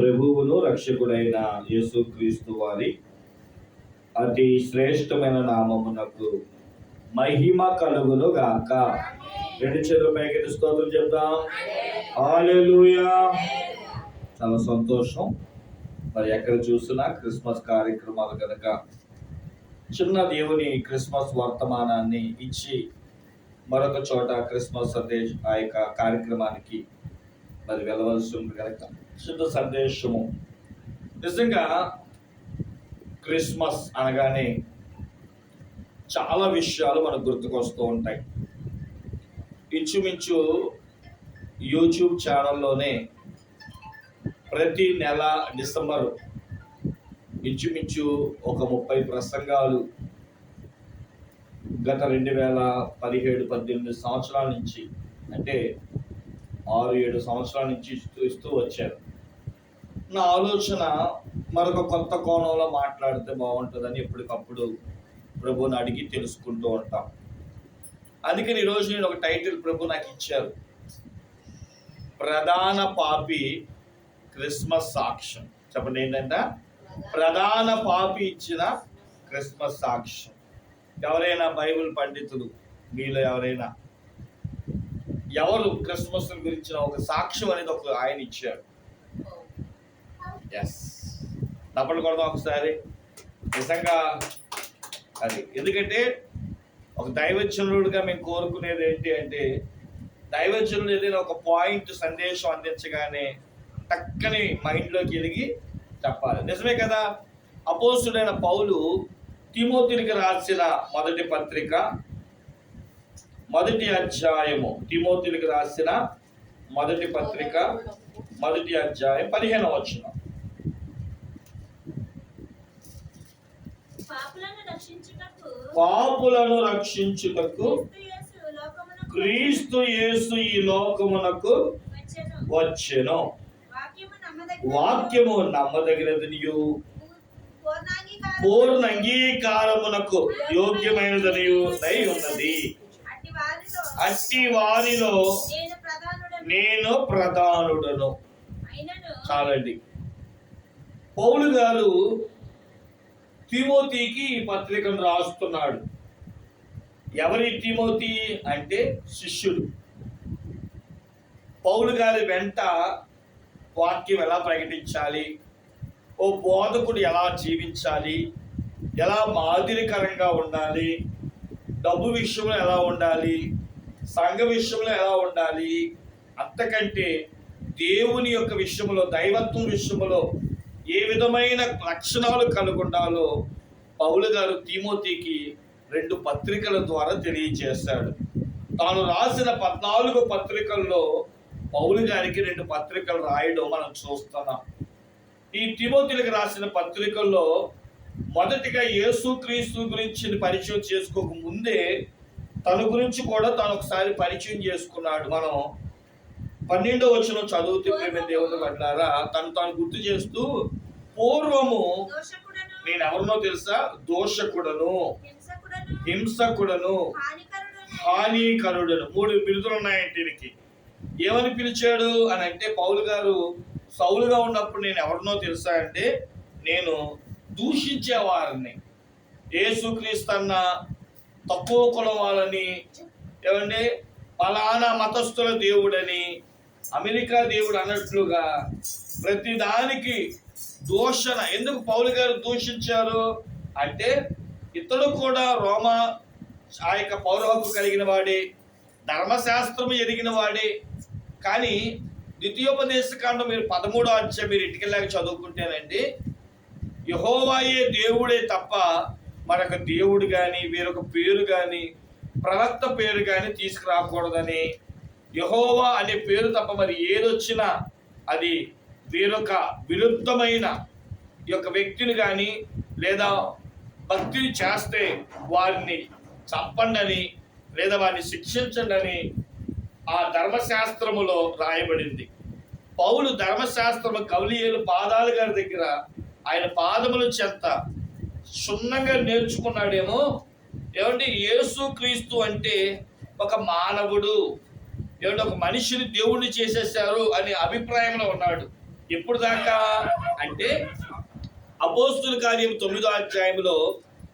ప్రభువును రక్షకుడైన యేసుక్రీస్తు వారి అతి శ్రేష్టమైన నామమునకు మహిమ కలుగును గాక. రెండు చేతుల పైకి స్తోత్రం చెప్తాం చాలా సంతోషం. మరి ఎక్కడ చూసినా క్రిస్మస్ కార్యక్రమాలు కనుక చిన్న దేవుని క్రిస్మస్ వర్తమానాన్ని ఇచ్చి మరొక చోట క్రిస్మస్ సందేశ్ ఆ యొక్క కార్యక్రమానికి మరి వెళ్ళవలసి ఉంది కనుక. శుద్ధ సందేశము. నిజంగా క్రిస్మస్ అనగానే చాలా విషయాలు మనకు గుర్తుకొస్తూ ఉంటాయి. ఇంచుమించు యూట్యూబ్ ఛానల్లోనే ప్రతి నెల డిసెంబర్ ఇంచుమించు ఒక ముప్పై ప్రసంగాలు గత రెండు వేల పదిహేడు పద్దెనిమిది సంవత్సరాల నుంచి అంటే ఆరు ఏడు సంవత్సరాల నుంచి ఇస్తూ ఇస్తూ వచ్చారు. నా ఆలోచన మరొక కొత్త కోణంలో మాట్లాడితే బాగుంటుందని ఎప్పటికప్పుడు ప్రభుని అడిగి తెలుసుకుంటూ ఉంటాం. అందుకని ఈరోజు నేను ఒక టైటిల్ ప్రభు నాకు ఇచ్చారు. ప్రధాన పాపి క్రిస్మస్ సాక్ష్యం. చెప్పండి ఏంటంటే? ప్రధాన పాపి ఇచ్చిన క్రిస్మస్ సాక్ష్యం. ఎవరైనా బైబిల్ పండితులు మీలో ఎవరైనా? ఎవరు క్రిస్మస్ గురించిన ఒక సాక్ష్యం అనేది ఒక ఆయన ఇచ్చారు. ఎస్ తప్పలు కొడదాం ఒకసారి. నిజంగా అది. ఎందుకంటే ఒక దైవచనుడుగా మేము కోరుకునేది ఏంటి అంటే దైవచనుడు ఏదైనా ఒక పాయింట్ సందేశం అందించగానే టక్కని మైండ్లోకి ఎదిగి చెప్పాలి. నిజమే కదా? అపోసుడైన పౌలు తిమోతికి రాసిన మొదటి పత్రిక మొదటి అధ్యాయము. తిమోతికి రాసిన మొదటి పత్రిక మొదటి అధ్యాయం పదిహేను వచ్చినాం పాపులను రక్షించుటకు క్రీస్తు యేసు ఈ లోకమునకు వచ్చెను. వాక్యము నమ్మదగినది. వాక్యము నమ్మదగినదనియు. పూర్ణ అంగీకారమునకు యోగ్యమైనదనియు దై ఉన్నది అట్టి వారిలో నేను ప్రధానుడను. చాలండి పౌలు గారు తిమోతికి ఈ పత్రికను రాస్తున్నాడు. ఎవరి తిమోతి అంటే శిష్యుడు. పౌలు గారి వెంట వాక్యం ఎలా ప్రకటించాలి? ఓ బోధకుడు ఎలా జీవించాలి? ఎలా మాదిరికరంగా ఉండాలి? డబ్బు విషయంలో ఎలా ఉండాలి? సంఘ విషయంలో ఎలా ఉండాలి? అంతకంటే దేవుని యొక్క విషయంలో దైవత్వం విషయంలో ఏ విధమైన లక్షణాలు కనుగొండాలో పౌలు గారు తిమోతికి రెండు పత్రికల ద్వారా తెలియజేశాడు తాను రాసిన పద్నాలుగు పత్రికల్లో పౌలు గారికి రెండు పత్రికలు రాయడం మనం చూస్తున్నాం. ఈ తిమోతిలకు రాసిన పత్రికల్లో మొదటిగా యేసుక్రీస్తు గురించి పరిచయం చేసుకోక ముందే తన గురించి కూడా తను ఒకసారి పరిచయం చేసుకున్నాడు. మనం పన్నెండో వచ్చిన చదువుతూ ప్రేమ దేవుని పడ్డారా తను తాను గుర్తు చేస్తూ పూర్వము నేను ఎవరినో తెలుసా? దోషకుడను. హింసకుడను, హానికరుడను, మూడు బిరుదులు ఉన్నాయంటే దీనికి ఏమని పిలిచాడు అని అంటే పౌలు గారు సౌలుగా ఉన్నప్పుడు నేను ఎవరినో తెలుసా అంటే నేను దూషించే వారిని. ఏసుక్రీస్తన్న తక్కువ కులం వాళ్ళని ఏమండి? పలానా మతస్థుల దేవుడని అమెరికా దేవుడు అన్నట్లుగా ప్రతిదానికి దూషణ. ఎందుకు పౌలు గారు దూషించారు? అంటే ఇతడు కూడా రోమా ఆ యొక్క పౌర హక్కు కలిగిన వాడే ధర్మశాస్త్రము ఎరిగిన వాడే. కానీ ద్వితీయోపదేశ కాండం మీరు పదమూడో అధ్యాయం మీరు ఇంటికెళ్ళాక చదువుకుంటేనండి యహోవాయే దేవుడే తప్ప మరొక దేవుడు కానీ వేరొక పేరు కానీ ప్రవక్త పేరు కానీ తీసుకురాకూడదని యహోవా అనే పేరు తప్ప మరి ఏదొచ్చినా అది వేరొక విరుద్ధమైన ఈ యొక్క వ్యక్తిని కానీ లేదా భక్తిని చేస్తే వారిని చంపండి లేదా వారిని శిక్షించండి అని ఆ ధర్మశాస్త్రములో రాయబడింది. పౌలు ధర్మశాస్త్రము కవలియలు పాదాలు గారి దగ్గర ఆయన పాదముల చెత్త క్షుణ్ణంగా నేర్చుకున్నాడేమో. ఏమంటే యేసు క్రీస్తు అంటే ఒక మానవుడు. ఏమంటే ఒక మనిషిని దేవుణ్ణి చేసేసారు అనే అభిప్రాయంలో ఉన్నాడు. ఎప్పుడు దాకా? అంటే అపోస్తుల కార్యం తొమ్మిదో అధ్యాయంలో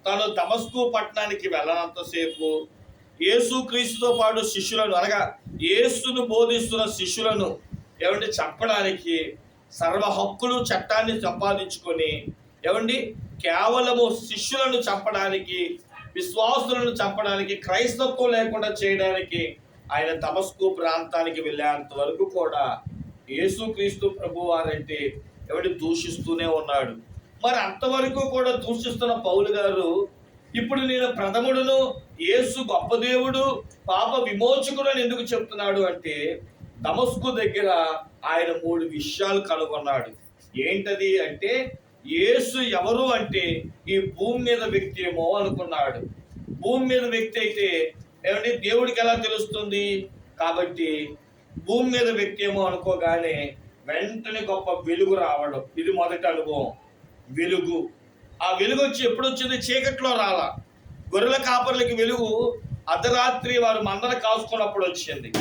తను దమస్కు పట్టణానికి వెళ్ళనంతసేపు యేసు క్రీస్తుతో పాటు శిష్యులను అనగా యేసును బోధిస్తున్న శిష్యులను ఏమంటే చంపడానికి సర్వ హక్కులు చట్టాన్ని సంపాదించుకొని ఏమండి కేవలము శిష్యులను చంపడానికి విశ్వాసులను చంపడానికి క్రైస్తత్వం లేకుండా చేయడానికి ఆయన తమస్కు ప్రాంతానికి వెళ్ళేంత వరకు కూడా యేసుక్రీస్తు ప్రభు వారంటే ఎవడి దూషిస్తూనే ఉన్నాడు. మరి అంతవరకు కూడా దూషిస్తున్న పౌలు గారు ఇప్పుడు నేను ప్రథముడును యేసు గొప్ప దేవుడు పాప విమోచకుడు అని ఎందుకు చెప్తున్నాడు అంటే దమస్కు దగ్గర ఆయన మూడు విషయాలు కనుగొన్నాడు. ఏంటది అంటే యేసు ఎవరు అంటే ఈ భూమి మీద వ్యక్తి ఏమో అనుకున్నాడు. భూమి మీద వ్యక్తి అయితే ఏమంటే దేవుడికి ఎలా తెలుస్తుంది? కాబట్టి భూమి మీద వ్యక్తి అనుకోగానే వెంటనే గొప్ప వెలుగు రావడం. ఇది మొదటి అనుభవం. వెలుగు. ఆ వెలుగు వచ్చి ఎప్పుడు వచ్చింది చీకట్లో రాలా. గొర్రెల కాపర్లకి వెలుగు అర్ధరాత్రి వారు మందర కాసుకున్నప్పుడు వచ్చింది.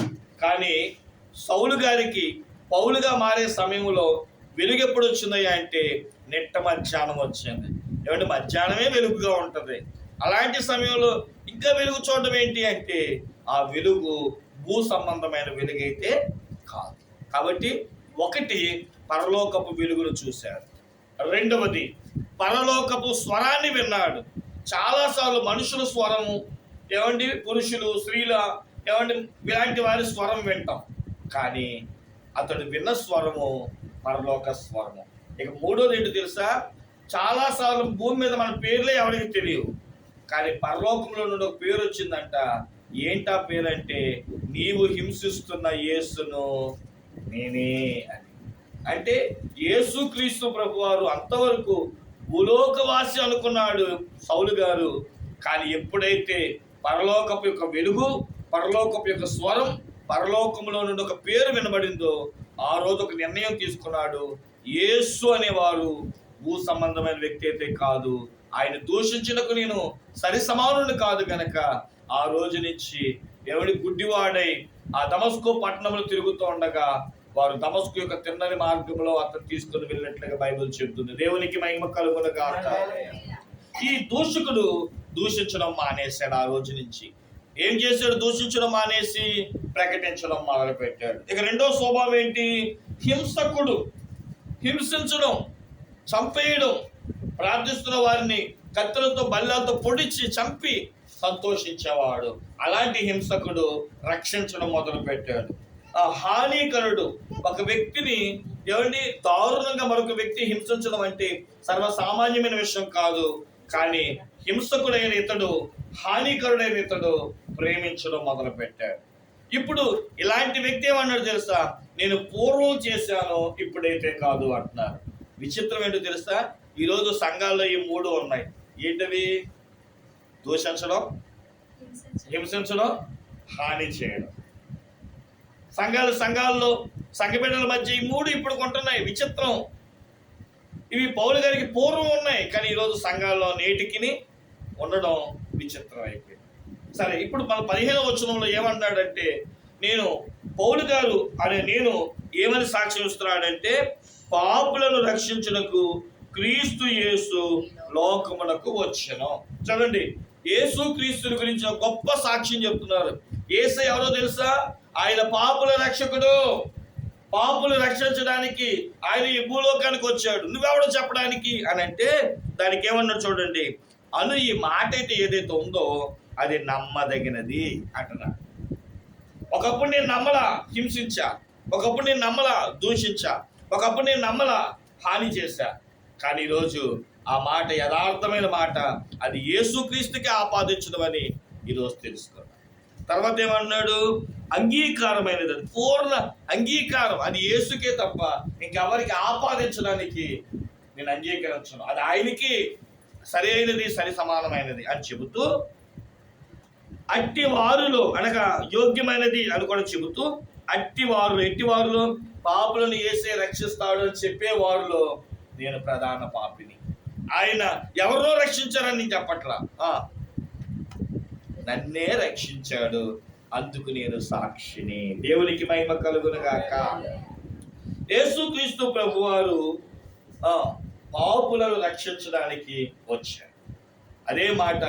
కానీ సౌలు గారికి పౌలుగా మారే సమయంలో వెలుగు ఎప్పుడు వచ్చిందయ్యా అంటే నిట్ట మధ్యాహ్నం వచ్చింది. ఏమంటే మధ్యాహ్నమే వెలుగుగా ఉంటుంది. అలాంటి సమయంలో ఇంకా వెలుగు చూడడం ఏంటి అంటే ఆ వెలుగు భూ సంబంధమైన వెలుగైతే కాదు. కాబట్టి ఒకటి పరలోకపు వెలుగును చూశాడు. రెండవది పరలోకపు స్వరాన్ని విన్నాడు. చాలాసార్లు మనుషుల స్వరము ఏమండి పురుషులు స్త్రీల ఏమండి ఇలాంటి వారి స్వరం వింటాం. కానీ అతడు విన్న స్వరము పరలోక స్వరము. ఇక మూడోది ఏంటి తెలుసా? చాలాసార్లు భూమి మీద మన పేర్లే ఎవరికి తెలియవు. కానీ పరలోకంలో నుండి ఒక పేరు వచ్చిందంట ఏంటా పేరు అంటే నీవు హింసిస్తున్న యేసును నేనే అని. అంటే యేసుక్రీస్తు ప్రభు వారు అంతవరకు భూలోకవాసి అనుకున్నాడు సౌలు గారు. కానీ ఎప్పుడైతే పరలోకపు యొక్క వెలుగు పరలోకపు యొక్క స్వరం పరలోకంలో నుండి ఒక పేరు వినబడిందో ఆ రోజు ఒక నిర్ణయం తీసుకున్నాడు యేసు అనేవారు భూ సంబంధమైన వ్యక్తి అయితే కాదు. ఆయన దూషించినకు నేను సరి సమానుడు కాదు గనక. ఆ రోజు నుంచి ఎవడి గుడ్డివాడై ఆ దమస్కో పట్టణంలో తిరుగుతూ ఉండగా వారు దమస్కు యొక్క తిన్నని మార్గంలో అతను తీసుకుని వెళ్ళినట్లుగా బైబిల్ చెబుతుంది. దేవునికి మహిమ కలుగును గాక. ఈ దూషకుడు దూషించడం మానేశాడు ఆ రోజు నుంచి. ఏం చేశాడు? దూషించడం మానేసి ప్రకటించడం మొదలు పెట్టాడు ఇక రెండో స్వభావం ఏంటి? హింసకుడు. హింసించడం. చంపేయడం. ప్రార్థిస్తున్న వారిని కత్తులతో బల్లాలతో పొడిచి చంపి సంతోషించేవాడు. అలాంటి హింసకుడు రక్షించడం మొదలు పెట్టాడు ఆ హానికరుడు ఒక వ్యక్తిని ఎవరిని దారుణంగా మరొక వ్యక్తి హింసించడం అంటే సర్వసామాన్యమైన విషయం కాదు. కానీ హింసకుడైన ఇతడు హానికరుడైన ఇతడు ప్రేమించడం మొదలు పెట్టాడు ఇప్పుడు ఇలాంటి వ్యక్తి ఏమన్నాడు తెలుసా? నేను పూర్వం చేశాను ఇప్పుడైతే కాదు అంటున్నారు. విచిత్రం ఏంటో తెలుసా? ఈరోజు సంఘాల్లో ఈ మూడు ఉన్నాయి. ఏంటవి? దూషించడం హింసించడం హాని చేయడం. సంఘాలు సంఘాల్లో సంఘబిడ్డల మధ్య ఈ మూడు ఇప్పుడు కొంటున్నాయి. విచిత్రం. ఇవి పౌలు గారికి పూర్వం ఉన్నాయి కానీ ఈరోజు సంఘాల్లో నేటికి ఉండడం విచిత్రం అయిపోయింది. సరే ఇప్పుడు మన పదిహేను వచనంలో ఏమన్నాడంటే నేను పౌలు గారు అనే నేను ఏమని సాక్ష్యం ఇస్తున్నాడంటే పాపులను రక్షించుటకు క్రీస్తు యేసు లోకమునకు వచ్చను. చూడండి యేసు క్రీస్తుని గురించి గొప్ప సాక్ష్యం చెప్తున్నారు. ఏసు ఎవరో తెలుసా? ఆయన పాపుల రక్షకుడు. పాపులు రక్షించడానికి ఆయన ఈ భూలోకానికి వచ్చాడు. నువ్వెవడో చెప్పడానికి? అని అంటే దానికి ఏమన్నా చూడండి అను ఈ మాట అయితే ఏదైతే ఉందో అది నమ్మదగినది అంటున్నాడు. ఒకప్పుడు నేను నమ్మలా హింసించా. ఒకప్పుడు నేను నమ్మలా దూషించా. ఒకప్పుడు నేను నమ్మలా హాని చేశా. కానీ ఈరోజు ఆ మాట యథార్థమైన మాట అది యేసుక్రీస్తుకి ఆపాదించడం అని ఈరోజు తెలుసుకున్నాను తర్వాత ఏమన్నాడు? అంగీకారమైనది అది పూర్ణ అంగీకారం. అది యేసుకే తప్ప ఇంకెవరికి ఆపాదించడానికి నేను అంగీకరించను. అది ఆయనకి సరి అయినది సరి సమానమైనది అని చెబుతూ అట్టి వారులో అనగా యోగ్యమైనది అని కూడా చెబుతూ అట్టి వారు ఎట్టి పాపులను వేసే రక్షిస్తాడు అని చెప్పే వారిలో నేను ప్రధాన పాపిని. ఆయన ఎవరినో రక్షించారని నేను చెప్పట్లా? నన్నే రక్షించాడు. అందుకు నేను సాక్షిని. దేవునికి మహిమ కలుగును గాక. యేసుక్రీస్తు ప్రభువారు వారు పాపులను రక్షించడానికి వచ్చారు. అదే మాట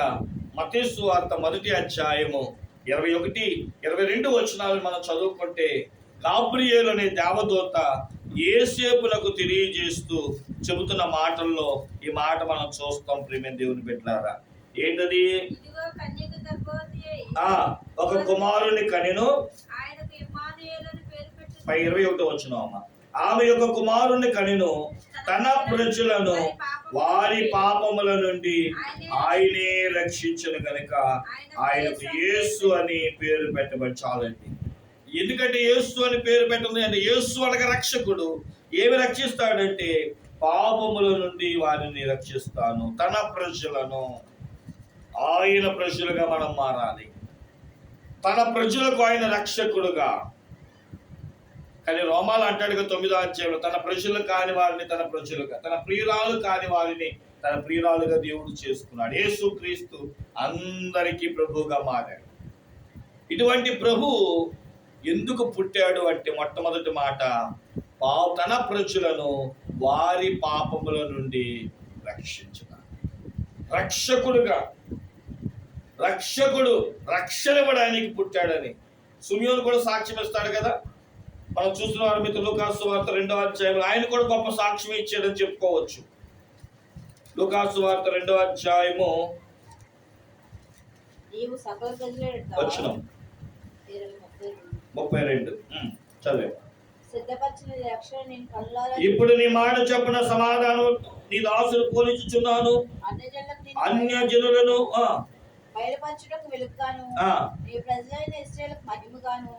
మతేసు వార్త మొదటి అధ్యాయము ఇరవై ఒకటి ఇరవై రెండు వచనాలు మనం చదువుకుంటే గాబ్రియేలు అనే దేవదూత ఏసేపులకు తెలియజేస్తూ చెబుతున్న మాటల్లో ఈ మాట మనం చూస్తాం ప్రేమ దేవుని పెట్టారా ఏంటది? ఒక కుమారుని కనెను. ఇరవై ఒకటి వచ్చిన అమ్మ. ఆమె యొక్క కుమారుని కనిను తన ప్రజలను వారి పాపముల నుండి ఆయనే రక్షించను కనుక ఆయనకు యేసు అని పేరు పెట్టబడాలండి ఎందుకంటే యేసు అని పేరు పెట్టింది అంటే యేసు అనగా రక్షకుడు. ఏమి రక్షిస్తాడంటే పాపముల నుండి వారిని రక్షిస్తాను తన ప్రజలను. ఆయన ప్రజలుగా మనం మారాలి. తన ప్రజలకు ఆయన రక్షకుడుగా. కానీ రోమాలు అంటాడు తొమ్మిదో అధ్యాయంలో తన ప్రజలు కాని వారిని తన ప్రజలుగా తన ప్రియురాలు కాని వారిని తన ప్రియురాలుగా దేవుడు చేసుకున్నాడు. యేసు క్రీస్తు అందరికీ ప్రభువుగా మారాడు. ఇటువంటి ప్రభు ఎందుకు పుట్టాడు అంటే మొట్టమొదటి మాట పా తన ప్రజలను వారి పాపముల నుండి రక్షించిన రక్షకుడుగా రక్షకుడు రక్షణ ఇవ్వడానికి పుట్టాడని. సుమియోను కూడా సాక్ష్యం ఇస్తాడు కదా? మనం చూసిన వారి మీద లూకాసు వార్త రెండో అధ్యాయం ఆయన కూడా గొప్ప సాక్ష్యం ఇచ్చాడని చెప్పుకోవచ్చు. లూకాసు వార్త రెండో అధ్యాయము వచ్చిన. ముప్పై రెండు. చదివే. ఇప్పుడు నీ మాట చెప్పిన సమాధానం నీ దాసులు పోలిచుచున్నాను అన్య జనులను బయలుపరచుటకు వెలుగుగాను. నీ ప్రజలైన ఇస్రాయేల్కు మహిమగాను.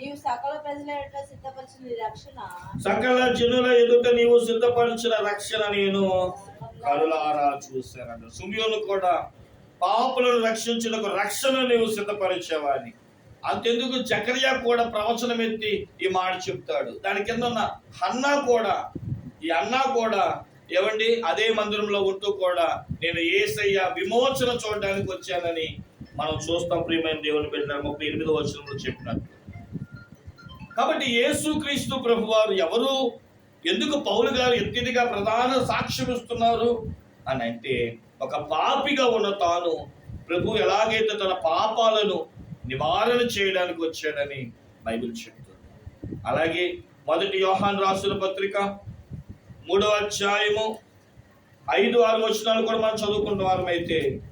నీవు సకల ప్రజల ఎట్లా సిద్ధపరిచిన రక్షణ. సకల జనుల ఎదుట నీవు సిద్ధపరిచిన రక్షణ నేను కరులారా చూశానంట. సుమియోను కూడా పాపులను రక్షించిన రక్షణ నీవు సిద్ధపరిచేవాడిని అంతెందుకు జకరియా కూడా ప్రవచనం ఎత్తి ఈ మాట చెప్తాడు. దాని కింద ఉన్న హన్నా కూడా ఈ అన్నా కూడా ఏమండి? అదే మందిరంలో ఉంటూ కూడా నేను ఏసయ్య విమోచన చూడడానికి వచ్చానని మనం చూస్తాం. ప్రియమైన దేవుని పెట్టిన ముప్పై ఎనిమిదో వచనంలో చెప్పినారు. కాబట్టి యేసుక్రీస్తు ప్రభువారు ఎవరు? ఎందుకు పౌలు గారు ఎత్తిదిగా ప్రధాన సాక్ష్యం ఇస్తున్నారు? అని అంటే ఒక పాపిగా ఉన్న తాను ప్రభు ఎలాగైతే తన పాపాలను నివారణ చేయడానికి వచ్చాడని బైబిల్ చెప్తుంది. అలాగే మొదటి యోహాన్ రాసుల పత్రిక మూడో అధ్యాయము ఐదు ఆరు వచనాలు కూడా మనం చదువుకున్న వారమైతే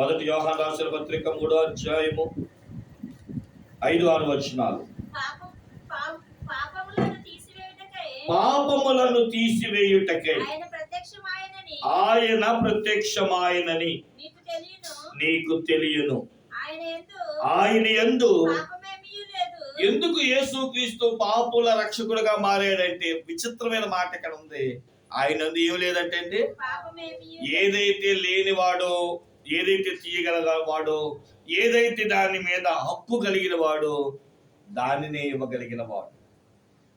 మొదటి యోహాన్ రాసిన పత్రిక మూడో అధ్యాయము ఐదు ఆరు వచనాలు. పాప- పాపములను తీసివేయుటకై ఆయన ప్రత్యక్షమాయనని నీకు తెలియను. ఆయన ఎందు ఎందుకు యేసుక్రీస్తు పాపుల రక్షకుడుగా మారాడంటే విచిత్రమైన మాట ఇక్కడ ఉంది. ఆయన ఏం లేదంటే అండి? ఏదైతే లేనివాడో ఏదైతే తీయగలవాడో ఏదైతే దాని మీద హక్కు కలిగిన వాడో దానినే ఇవ్వగలిగిన వాడు.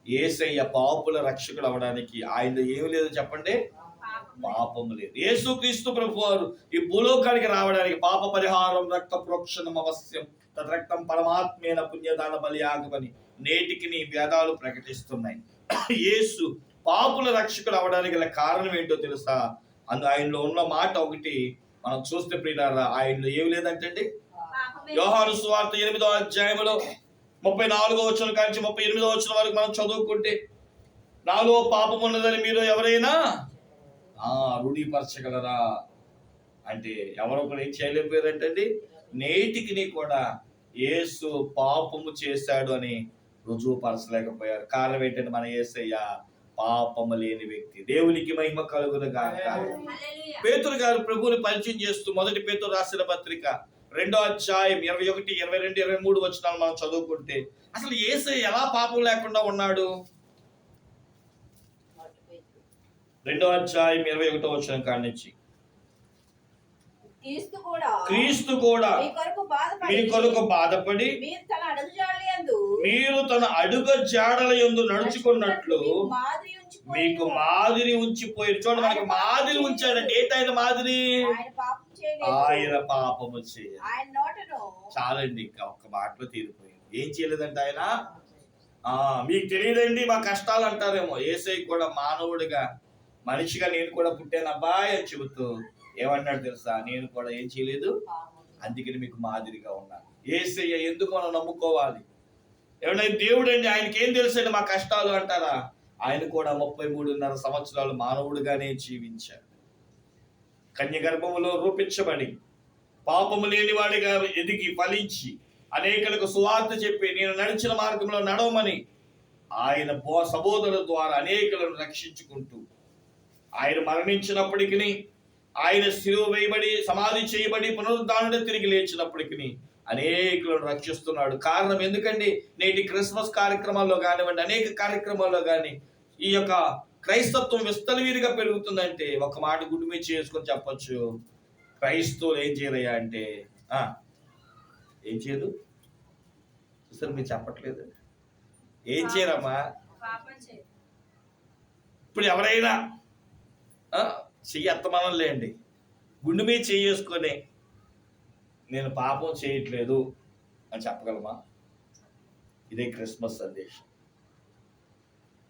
ఏసయ్య పాపుల రక్షకుడు అవడానికి ఆయన ఏమి లేదు చెప్పండి? పాపం పాపం లేదు. యేసుక్రీస్తు ప్రభు వారు ఈ భూలోకానికి రావడానికి పాప పరిహారం రక్త ప్రోక్షణం అవశ్యం. తద్రక్తం పరమాత్మేన పుణ్యదాన బలియాగమని నేటికి నీ వేదాలు ప్రకటిస్తున్నాయి. యేసు పాపుల రక్షకుడు అవడానికి గల కారణం ఏంటో తెలుసా? అందు ఆయనలో ఉన్న మాట ఒకటి మనం చూస్తే ప్రియులారా ఆయనలో ఏమి లేదంటే అండి యోహాను సువార్త ఎనిమిదో అధ్యాయంలో ముప్పై నాలుగో వచ్చిన కాంచి ముప్పై ఎనిమిదో వచ్చిన వరకు మనం చదువుకుంటే నాలో పాపం ఉన్నదని మీరు ఎవరైనా ఆ రూఢీపరచగలరా అంటే ఎవరో కూడా ఏం చేయలేకపోయారంటండి? నేటికి కూడా యేసు పాపము చేశాడు అని రుజువుపరచలేకపోయారు. కారణం ఏంటంటే మన యేసయ్య పాపము లేని వ్యక్తి. దేవునికి మహిమ కలుగునుగా హల్లెలూయా పేతురు గారు ప్రభువుని పరిచయం చేస్తూ మొదటి పేతురు రాసిన పత్రిక రెండో అధ్యాయం ఇరవై ఒకటి ఇరవై రెండు ఇరవై మూడు వచ్చినాలు మనం చదువుకుంటే అసలు ఏసై ఎలా పాపం లేకుండా ఉన్నాడు? రెండో అధ్యాయం ఇరవై ఒకటో వచ్చిన కాడి నుంచి. క్రీస్తు కూడా మీ కొరకు బాధపడి మీరు తన అడుగ జాడల యందు నడుచుకున్నట్లు మీకు మాదిరి ఉంచిపోయి చూడండి మనకి మాదిరి ఉంచాడంటే ఏంటి ఆయన మాదిరి? ఆయన పాపము చేయ ఆయన నోటను చాలండి ఇంకా ఒక్క మాటలో తీరిపోయింది. ఏం చేయలేదంటే ఆయన? ఆ మీకు తెలియదండి మా కష్టాలు అంటారేమో. ఏసై కూడా మానవుడిగా మనిషిగా నేను కూడా పుట్టాను అబ్బాయి అని చెబుతూ ఏమన్నాడు తెలుసా? నేను కూడా ఏం చేయలేదు. అందుకని మీకు మాదిరిగా ఉన్నాను. ఏసయ్య ఎందుకు మనం నమ్ముకోవాలి? ఏమన్నా దేవుడు అండి ఆయనకి ఏం తెలుసండి మా కష్టాలు అంటారా? ఆయన కూడా ముప్పై మూడున్నర సంవత్సరాలు మానవుడిగానే జీవించాడు. కన్య గర్భములో రూపించబడి పాపము లేని వాడిగా ఎదిగి ఫలించి అనేకులకు సువార్త చెప్పి నేను నడిచిన మార్గంలో నడవమని ఆయన బో ద్వారా అనేకులను రక్షించుకుంటూ ఆయన మరణించినప్పటికీ ఆయన శిలువ వేయబడి సమాధి చేయబడి పునరుద్ధానుడు తిరిగి లేచినప్పటికీ అనేకులను రక్షిస్తున్నాడు. కారణం ఎందుకండి? నేటి క్రిస్మస్ కార్యక్రమాల్లో కానివ్వండి అనేక కార్యక్రమాల్లో కానీ ఈ యొక్క క్రైస్తత్వం విస్తలవీరిగా పెరుగుతుందంటే ఒక మాట గుడ్డు మీద చేసుకొని చెప్పొచ్చు. క్రైస్తవులు ఏం చేయరయ్యా అంటే ఆ, ఏం చేయరు? చూసారు మీరు చెప్పట్లేదు? ఏం చేయరమ్మా? పాపం చేయి ఇప్పుడు ఎవరైనా చెయ్యి అత్తమానం లేండి. గుండె మీద చేసుకొని నేను పాపం చేయట్లేదు అని చెప్పగలమా? ఇదే క్రిస్మస్ సందేశం.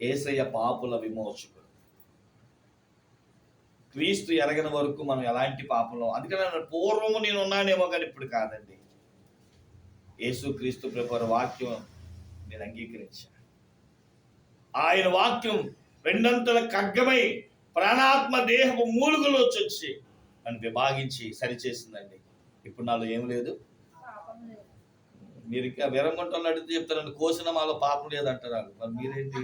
ఏసయ్య పాపుల విమోచకుడు. క్రీస్తు ఎరగని వరకు మనం ఎలాంటి పాపంలో అందుకని పూర్వము నేను ఉన్నానేమో కానీ ఇప్పుడు కాదండి. యేసు క్రీస్తు ప్రభు వాక్యం నేను అంగీకరించాను. ఆయన వాక్యం రెండంతల ఖడ్గమై ప్రాణాత్మ దేహము మూలుగులు వచ్చి అని విభాగించి సరిచేసిందండి. ఇప్పుడు నాలో ఏం లేదు? మీరు ఇంకా విరంగుంటలు అడిగితే చెప్తారండి కోసిన మాలో పాపం లేదంటారు. వాళ్ళు. మరి మీరేంటి?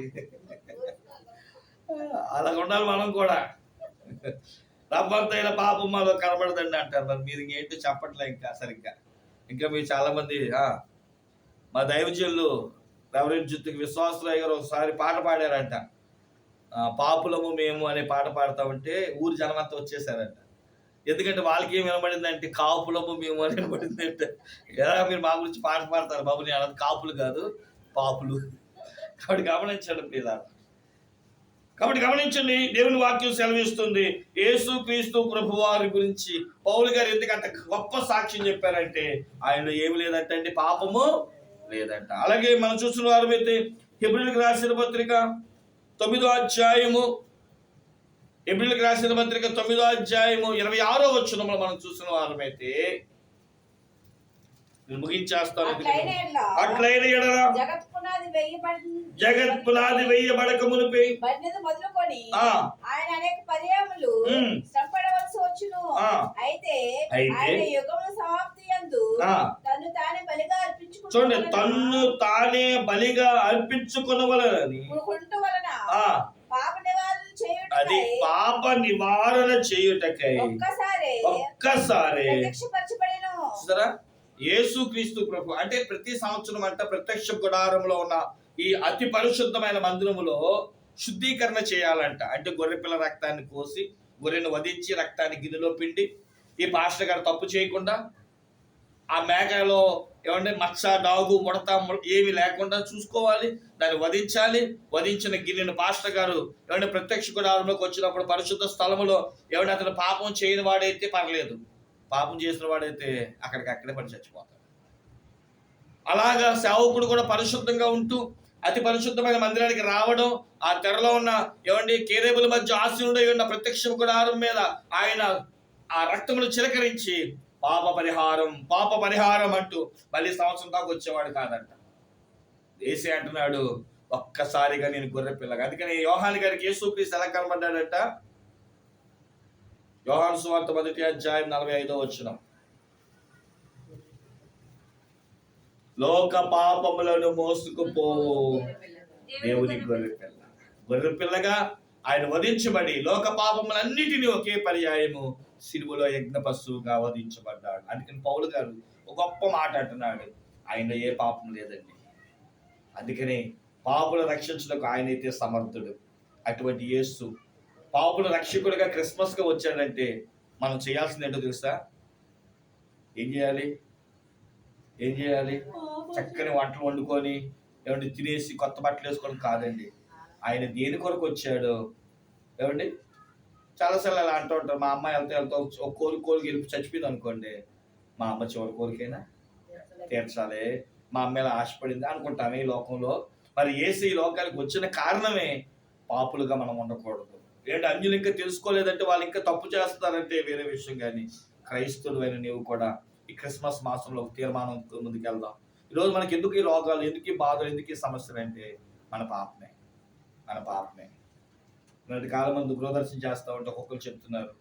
అలా ఉండాలి మనం కూడా. రబ్బంతైన పాపం మాలో కనబడదండి అంటారు. మరి మీరు ఇంకేంటో చెప్పట్లే ఇంకా సరిగ్గా. ఇంకా మీరు చాలా మంది మా దైవజనులు రెవరెంట్ జుత్తుకి విశ్వాసరాయ్ గారు ఒకసారి పాట పాడారంట. పాపులము మేము అనే పాట పాడుతూ ఉంటే ఊరు జనమంతా వచ్చేసారంట. ఎందుకంటే వాళ్ళకి ఏం వినబడిందంటే కాపులము మేము అని వినబడిందంటే. ఎలా మీరు మా గురించి పాట పాడతారు బాబు నేను అన్నది కాపులు కాదు పాపులు. కాబట్టి గమనించండి ప్రియుల కాబట్టి గమనించండి దేవుని వాక్యం సెలవిస్తుంది. యేసు క్రీస్తు ప్రభు వారి గురించి పౌలు గారు ఎందుకంత గొప్ప సాక్ష్యం చెప్పారంటే ఆయన ఏమి లేదంటే అండి పాపము లేదంట. అలాగే మనం చూసిన వారు అయితే హిబ్రిల్కి రాసిన పత్రిక తొమ్మిదో అధ్యాయము ఎబ్రిల్కి రాసిన పత్రిక తొమ్మిదో అధ్యాయము ఇరవై ఆరో వచ్చినప్పుడు మనం చూసిన వారమైతే ముగించేస్తాను అట్లైన ఎడల జగత్ పునాది వెయ్యబడక మునిపి మొదలుకొని ఆ. ఆయన అనేక పర్యాములు ఉమ్. శ్రమపడవలసి వచ్చును ఆ. అయితే. ఆయన యుగముల సమాప్తి యందు ఆ. తను బలిగా చూడండి అర్పించుకుంటూ తన్ను తానే బలిగా వలన ఆ పాప నివారణ అది పాప నివారణ చేయుటకై ఒక్కసారి చూసారా? యేసు క్రీస్తు ప్రభు అంటే ప్రతి సంవత్సరం అంట ప్రత్యక్ష గుడారంలో ఉన్న ఈ అతి పరిశుద్ధమైన మందిరములో శుద్ధీకరణ చేయాలంట. అంటే గొర్రెపిల్ల రక్తాన్ని కోసి గొర్రెను వధించి రక్తాన్ని గిన్నెలో పిండి ఈ పాస్టర్ గారు తప్పు చేయకుండా ఆ మేకలో ఏమంటే మచ్చ డాగు ముడత ఏమి లేకుండా చూసుకోవాలి. దాన్ని వధించాలి. వధించిన గిన్నెను పాస్టర్ గారు ఏమంటే ప్రత్యక్ష గుడారంలోకి వచ్చినప్పుడు పరిశుద్ధ స్థలములో ఏమంటే అతను పాపం చేయని వాడైతే పర్లేదు. పాపం చేసిన వాడైతే అక్కడికి అక్కడే పడి చచ్చిపోతాడు. అలాగా సేవకుడు కూడా పరిశుద్ధంగా ఉంటూ అతి పరిశుద్ధమైన మందిరానికి రావడం ఆ తెరలో ఉన్న ఏమండి కేరేబుల మధ్య ఆశీనుడై ఉన్న ప్రత్యక్ష గుడారం మీద ఆయన ఆ రక్తమును చిలకరించి పాప పరిహారం పాప పరిహారం అంటూ మళ్ళీ సంవత్సరం దాకా వచ్చేవాడు కాదంట. ఏసీ అంటున్నాడు ఒక్కసారిగా నేను గొర్రె పిల్లగా. అందుకని యోహాన్ గారికి యేసుక్రీస్తు ఎలా కనబడ్డాడట? యోహాన్ సువార్త మొదటి అధ్యాయం నలభై ఐదో వచ్చిన లోక పాపములను మోసుకుపో దేవుని గొర్రె పిల్ల. గొర్రె పిల్లగా ఆయన వధించబడి లోక పాపములన్నిటినీ ఒకే పర్యాయము సిలువలో యజ్ఞ పశువుగా వధించబడ్డాడు అందుకని పౌలు గారు ఒక గొప్ప మాట అంటున్నాడు. ఆయన ఏ పాపం లేదండి. అందుకని పాపుల రక్షించడానికి ఆయనైతే సమర్థుడు. అటువంటి యేసు పాపుల రక్షకుడిగా క్రిస్మస్గా వచ్చాడంటే మనం చేయాల్సింది ఏంటో తెలుసా? ఏం చేయాలి? ఏం చేయాలి? చక్కని వంటలు వండుకొని ఏమంటే తినేసి కొత్త బట్టలు వేసుకొని కాదండి. ఆయన దేని కొరకు వచ్చాడు ఏమండి? చాలాసార్లు అలా అంటూ ఉంటారు. మా అమ్మాయి వెళ్తే వెళ్తా ఒక కోరిక కోరిక వెళ్ళి చచ్చిపోయింది అనుకోండి. మా అమ్మ చివరి కోరికైనా తీర్చాలి. మా అమ్మ ఇలా ఆశపడింది అనుకుంటామే ఈ లోకంలో. మరి ఏసు ఈ లోకానికి వచ్చిన కారణమే పాపులుగా మనం ఉండకూడదు. ఏంటి అన్యులు ఇంకా తెలుసుకోలేదంటే వాళ్ళు ఇంకా తప్పు చేస్తారంటే వేరే విషయం కానీ క్రైస్తవుడు అయిన నీవు కూడా ఈ క్రిస్మస్ మాసంలో ఒక తీర్మానం ముందుకెళ్దాం. ఈరోజు మనకి ఎందుకు ఈ రోగాలు ఎందుకు ఈ బాధలు ఎందుకు ఈ సమస్యలు అంటే మన పాపమే. మన పాపమే. ఇలాంటి కాలం మందు గృహదర్శనం చేస్తూ ఉంటే ఒక్కొక్కరు చెప్తున్నారు.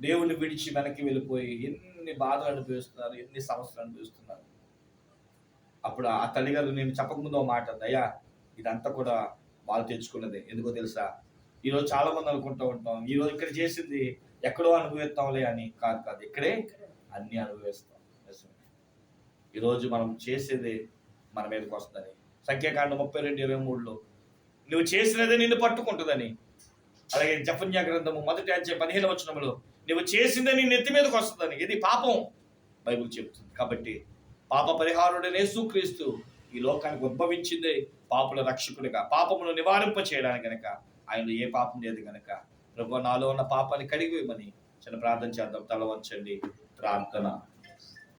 దేవుని విడిచి వెనక్కి వెళ్ళిపోయి ఎన్ని బాధలు అనిపిస్తున్నారు ఎన్ని సమస్యలు అనిపిస్తున్నారు అప్పుడు ఆ తల్లిగారు నేను చెప్పకముందు మాట దయా ఇదంతా కూడా వాళ్ళు తెచ్చుకున్నదే ఎందుకో తెలుసా? ఈరోజు చాలా మంది అనుకుంటూ ఉంటాం. ఈరోజు ఇక్కడ చేసింది ఎక్కడో అనుభవిస్తాంలే అని. కాదు కాదు. ఇక్కడే అన్ని అనుభవిస్తాం. నిజమే. ఈరోజు మనం చేసేది మన మీదకి వస్తుంది సంఖ్యాకాండ ముప్పై రెండు ఇరవై మూడులో నువ్వు చేసినదే నిన్ను పట్టుకుంటుందని. అలాగే జపన్యా గ్రంథము మొదటి అధ్యాయ పదిహేను వచనములో నువ్వు చేసిందే నీ నెత్తి మీదకి వస్తుందని. ఇది పాపం బైబిల్ చెబుతుంది. కాబట్టి పాప పరిహారుడనే సూక్రీస్తు ఈ లోకానికి ఉద్భవించిందే పాపుల రక్షకుడిగా పాపమును నివారింప చేయడానికి గనక ఆయన ఏ పాపం లేదు గనక. ప్రభు నాలో ఉన్న పాపాన్ని కడిగివేయమని చిన్న ప్రార్థన చేద్దాం. తల వంచండి. ప్రార్థన.